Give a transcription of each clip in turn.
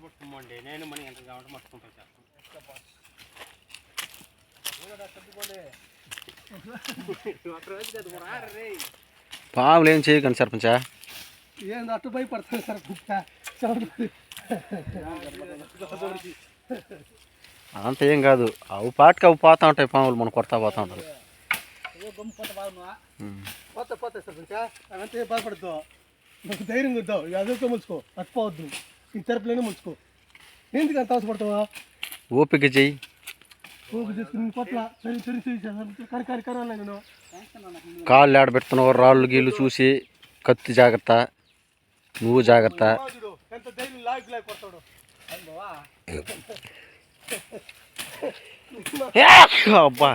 పట్టుకోమండి నేను మన ఎంత కావాలంటే పట్టుకుంటాను పావులు ఏం చేయకండి సర్పంచా. ఏం అట్టు భయపడతాను సార్ అంత ఏం కాదు. అవి పాటికి అవి పోతా ఉంటాయి పాములు మనం కొడతా పోతా ఉంటారు. అంతే బాధపడద్దు. ధైర్యం ఇద్దావు అదొక ముంచుకో అట్టుకోవద్దు ఈ తెరపులోనే ముంచుకో ఎందుకు అంత అవసరపడతావా ఓపిక చెయ్యి. ఊపి చేసుకుని కొట్ల సరి సరి సరి కరి కరి కరాలి నేను. కాళ్ళు ఆడబెడుతున్నావు రాళ్ళు గీళ్ళు చూసి కత్తి జాగ్రత్త నువ్వు జాగ్రత్త. చూడు ఎంత ధైర్యం లాగి లాగి కొడతాడు అబ్బా.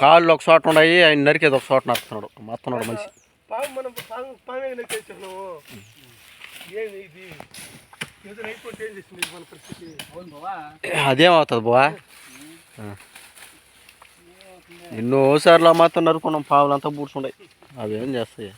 కాళ్ళు ఒక చోట ఉన్నాయి ఆయన నరికేది ఒక చోట నడుస్తున్నాడు మస్తున్నాడు మనిషి. అదేమవుతుంది బావా ఎన్నోసార్లు మాత్రం నరుకున్నాం పావులంతా బూడ్స్ పూడ్చుండే అవేం చేస్తాయి?